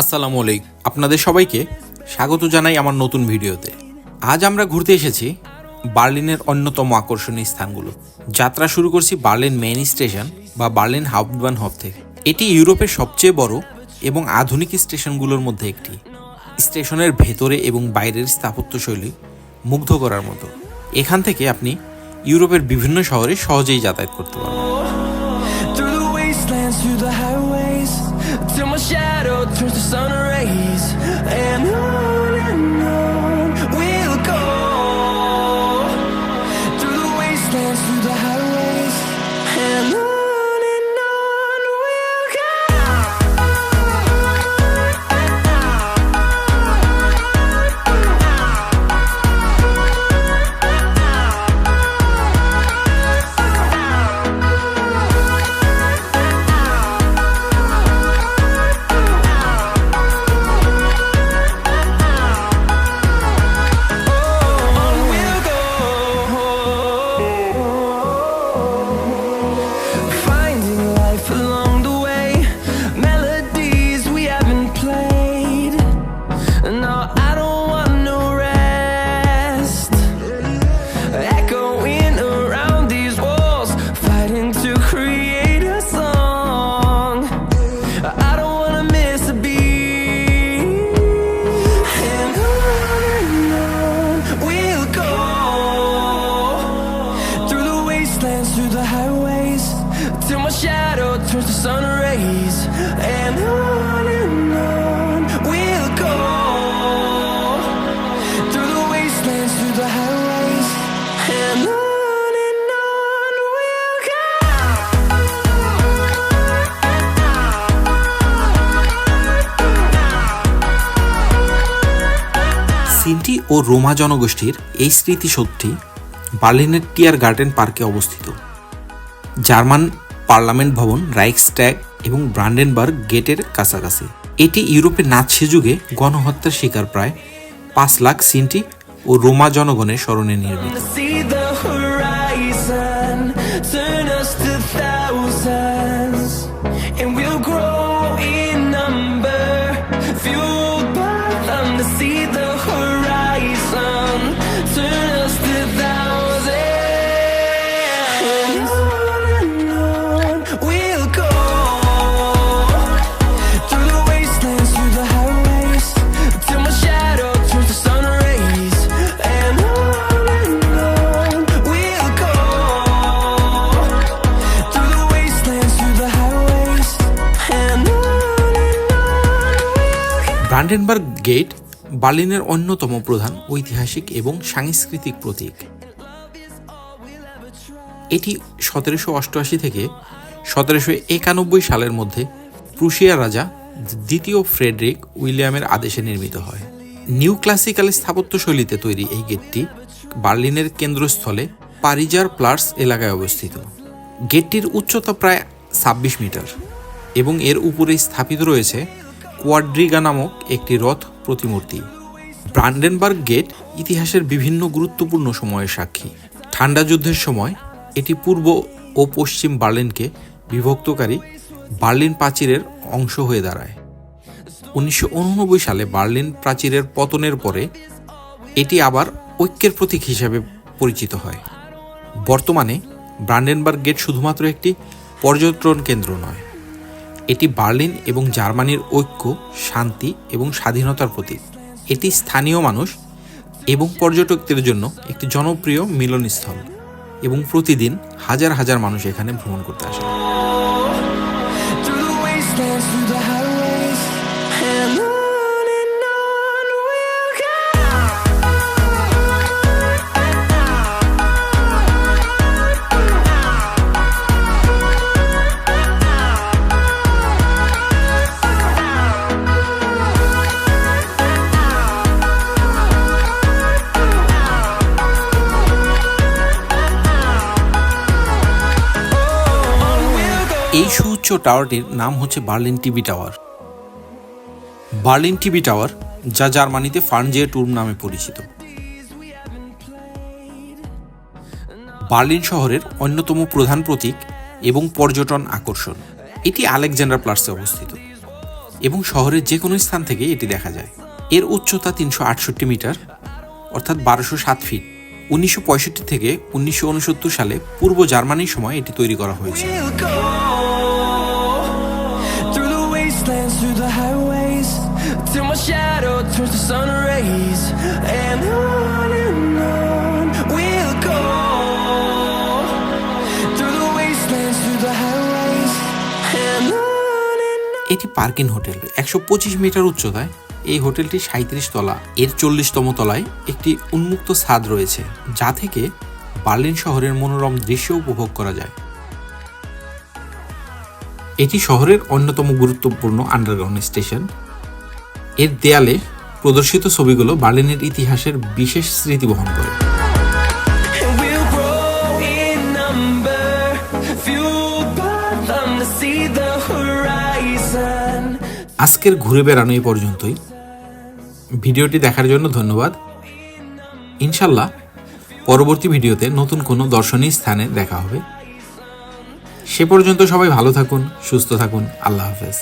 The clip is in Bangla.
আসসালামু আলাইকুম। আপনাদের সবাইকে স্বাগত জানাই আমার নতুন ভিডিওতে। আজ আমরা ঘুরতে এসেছি বার্লিনের অন্যতম আকর্ষণীয় স্থানগুলো। যাত্রা শুরু করছি বার্লিন মেইন স্টেশন বা বার্লিন হাউটবান হব থেকে। এটি ইউরোপের সবচেয়ে বড় এবং আধুনিক স্টেশনগুলোর মধ্যে একটি। স্টেশনের ভেতরে এবং বাইরের স্থাপত্যশৈলী মুগ্ধ করার মতো। এখান থেকে আপনি ইউরোপের বিভিন্ন শহরে সহজেই যাতায়াত করতে my shadow Turns to sun rays. Wastelands, through the highways Till my shadow turns to sun rays And সিনটি ও রোমা জনগোষ্ঠীর এই স্মৃতিসৌধটি বার্লিনের টিয়ার গার্ডেন পার্কে অবস্থিত। জার্মান পার্লামেন্ট ভবন রাইক্সট্যাগ এবং ব্রান্ডেনবার্গ গেটের কাছাকাছি। এটি ইউরোপে নাৎসি যুগে গণহত্যার শিকার প্রায় পাঁচ লাখ সিনটি ও রোমা জনগণের স্মরণে নির্মিত। ব্রান্ডেনবার্গ গেট বার্লিনের অন্যতম প্রধান ঐতিহাসিক এবং সাংস্কৃতিক প্রতীক। এটি সতেরোশো অষ্টআশি থেকে সতেরোশো একানব্বই সালের মধ্যে প্রুশিয়া রাজা দ্বিতীয় ফ্রেডরিক উইলিয়ামের আদেশে নির্মিত হয়। নিউ ক্লাসিক্যাল স্থাপত্যশৈলীতে তৈরি এই গেটটি বার্লিনের কেন্দ্রস্থলে পারিজার প্লার্স এলাকায় অবস্থিত। গেটটির উচ্চতা প্রায় ছাব্বিশ মিটার এবং এর উপরে স্থাপিত রয়েছে কোয়াড্রিগা নামক একটি রথ প্রতিমূর্তি। ব্রান্ডেনবার্গ গেট ইতিহাসের বিভিন্ন গুরুত্বপূর্ণ সময়ের সাক্ষী। ঠান্ডা যুদ্ধের সময় এটি পূর্ব ও পশ্চিম বার্লিনকে বিভক্তকারী বার্লিন প্রাচীরের অংশ হয়ে দাঁড়ায়। উনিশশো উননব্বই সালে বার্লিন প্রাচীরের পতনের পরে এটি আবার ঐক্যের প্রতীক হিসাবে পরিচিত হয়। বর্তমানে ব্রান্ডেনবার্গ গেট শুধুমাত্র একটি পর্যটন কেন্দ্র নয়। এটি বার্লিন এবং জার্মানির ঐক্য, শান্তি এবং স্বাধীনতার প্রতীক। এটি স্থানীয় মানুষ এবং পর্যটকদের জন্য একটি জনপ্রিয় মিলনস্থল এবং প্রতিদিন হাজার হাজার মানুষ এখানে ভ্রমণ করতে আসে। টাওয়ারটির নাম হচ্ছে Berlin TV tower. Berlin TV tower, যা জার্মানিতে ফার্নজে টুর্ম নামে পরিচিত। বার্লিন শহরের অন্যতম প্রধান প্রতীক এবং পর্যটন আকর্ষণ, এটি আলেকজান্ডার প্লাসে অবস্থিত এবং শহরের যে কোনো স্থান থেকে এটি দেখা যায়। এর উচ্চতা তিনশো আটষট্টি মিটার, অর্থাৎ বারোশো সাত ফিট। উনিশশো পঁয়ষট্টি থেকে উনিশশো উনসত্তর সালে পূর্ব জার্মানির সময় এটি তৈরি করা হয়েছে। Shadow turns to sun rays, and. এটি পার্কিন হোটেল একশো পঁচিশ মিটার উচ্চতায়। এই হোটেলটি সাঁত্রিশ তলা এর চল্লিশতম তলায় একটি উন্মুক্ত ছাদ রয়েছে যা থেকে বার্লিন শহরের মনোরম দৃশ্য উপভোগ করা যায়। এটি শহরের অন্যতম গুরুত্বপূর্ণ আন্ডারগ্রাউন্ড স্টেশন এর দেয়ালে প্রদর্শিত ছবিগুলো বার্লিনের ইতিহাসের বিশেষ স্মৃতি বহন করে. আজকের ঘুরে বেড়ানো এই পর্যন্তই। ভিডিওটি দেখার জন্য ধন্যবাদ। ইনশাল্লাহ পরবর্তী ভিডিওতে নতুন কোনো দর্শনীয় স্থানে দেখা হবে। সে পর্যন্ত সবাই ভালো থাকুন সুস্থ থাকুন। আল্লাহ হাফেজ।